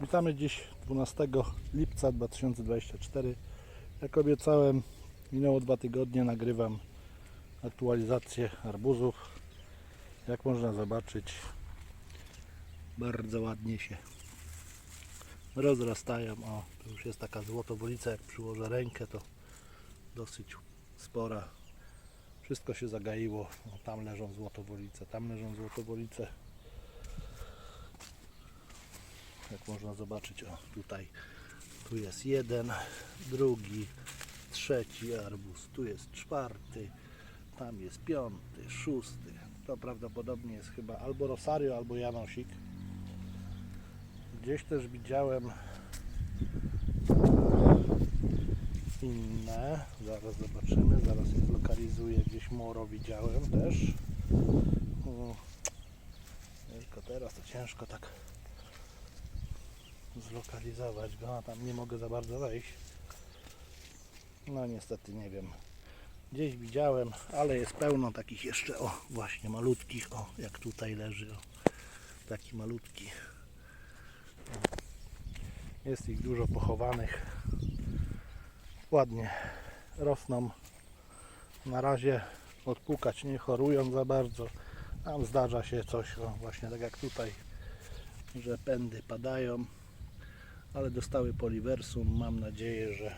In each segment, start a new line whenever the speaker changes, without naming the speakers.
Witamy dziś 12 lipca 2024. Jak obiecałem, minęło dwa tygodnie, nagrywam aktualizację arbuzów. Jak można zobaczyć, bardzo ładnie się rozrastają. O, tu już jest taka złotowolica, jak przyłożę rękę, to dosyć spora. Wszystko się zagaiło. O, tam leżą złotowolice, tam leżą złotowolice. Jak można zobaczyć, o tutaj, tu jest jeden, drugi, trzeci arbuz, tu jest czwarty, tam jest piąty, szósty. To prawdopodobnie jest chyba albo Rosario, albo Janosik. Gdzieś też widziałem inne. Zaraz zobaczymy. Zaraz je zlokalizuję. Gdzieś Moro widziałem też. O, Tylko teraz to ciężko tak zlokalizować go, a tam nie mogę za bardzo wejść. No niestety nie wiem. Gdzieś widziałem, ale jest pełno takich jeszcze, o właśnie malutkich, o jak tutaj leży, o taki malutki. Jest ich dużo pochowanych. Ładnie rosną. Na razie odpukać nie chorują za bardzo. Tam zdarza się coś, o właśnie tak jak tutaj, że pędy padają ale dostały poliversum. Mam nadzieję, że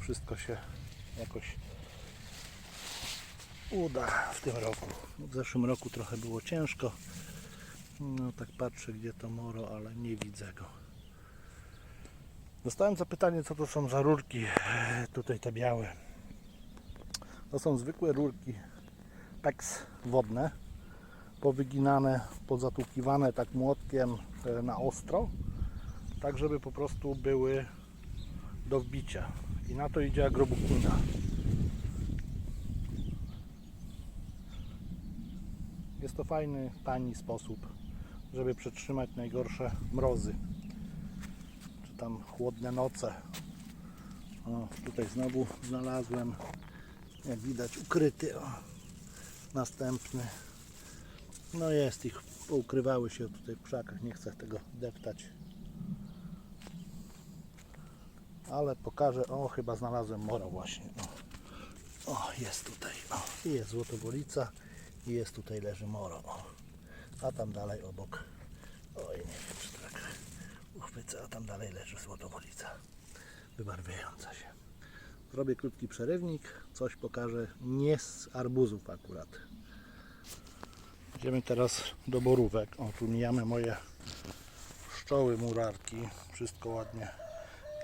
wszystko się jakoś uda w tym roku. W zeszłym roku trochę było ciężko. No tak patrzę gdzie to moro, ale nie widzę go. Dostałem zapytanie, co to są za rurki e, tutaj te białe. To są zwykłe rurki PEX wodne, powyginane, pozatłukiwane tak młotkiem e, na ostro tak żeby po prostu były do wbicia. I na to idzie agrobukina. Jest to fajny, tani sposób, żeby przetrzymać najgorsze mrozy. Czy tam chłodne noce. O, tutaj znowu znalazłem, jak widać, ukryty. O, następny. No jest ich, poukrywały się tutaj w krzakach, nie chcę tego deptać ale pokażę, o chyba znalazłem mora właśnie, o, o jest tutaj, o, i jest złotowolica i jest tutaj leży moro, o. a tam dalej obok, oj nie wiem czy tak. Uchwycę, a tam dalej leży złotowolica, wybarwiająca się. Zrobię krótki przerywnik, coś pokażę, nie z arbuzów akurat. Idziemy teraz do borówek, o tu mijamy moje pszczoły murarki, wszystko ładnie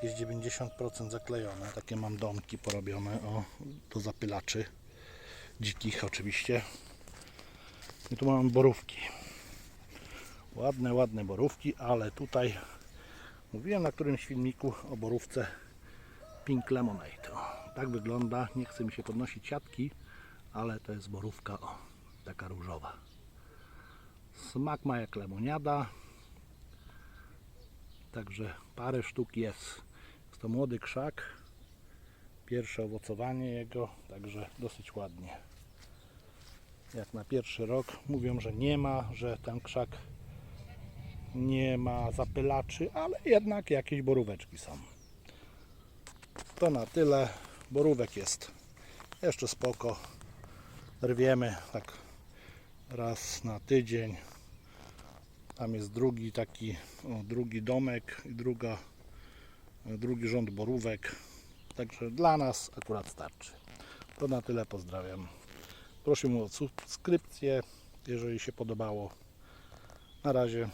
jest 90% zaklejone. Takie mam domki porobione o, do zapylaczy. Dzikich oczywiście. I tu mam borówki. Ładne, ładne borówki, ale tutaj mówiłem na którymś filmiku o borówce Pink Lemonade. O, tak wygląda. Nie chce mi się podnosić siatki, ale to jest borówka o, taka różowa. Smak ma jak lemoniada. Także parę sztuk jest. To młody krzak. Pierwsze owocowanie jego, także dosyć ładnie. Jak na pierwszy rok mówią, że nie ma, że ten krzak nie ma zapylaczy, ale jednak jakieś boróweczki są. To na tyle. Borówek jest jeszcze spoko. Rwiemy tak raz na tydzień. Tam jest drugi taki, o, drugi domek i druga, drugi rząd borówek. Także dla nas akurat starczy. To na tyle pozdrawiam. Prosimy o subskrypcję, jeżeli się podobało. Na razie.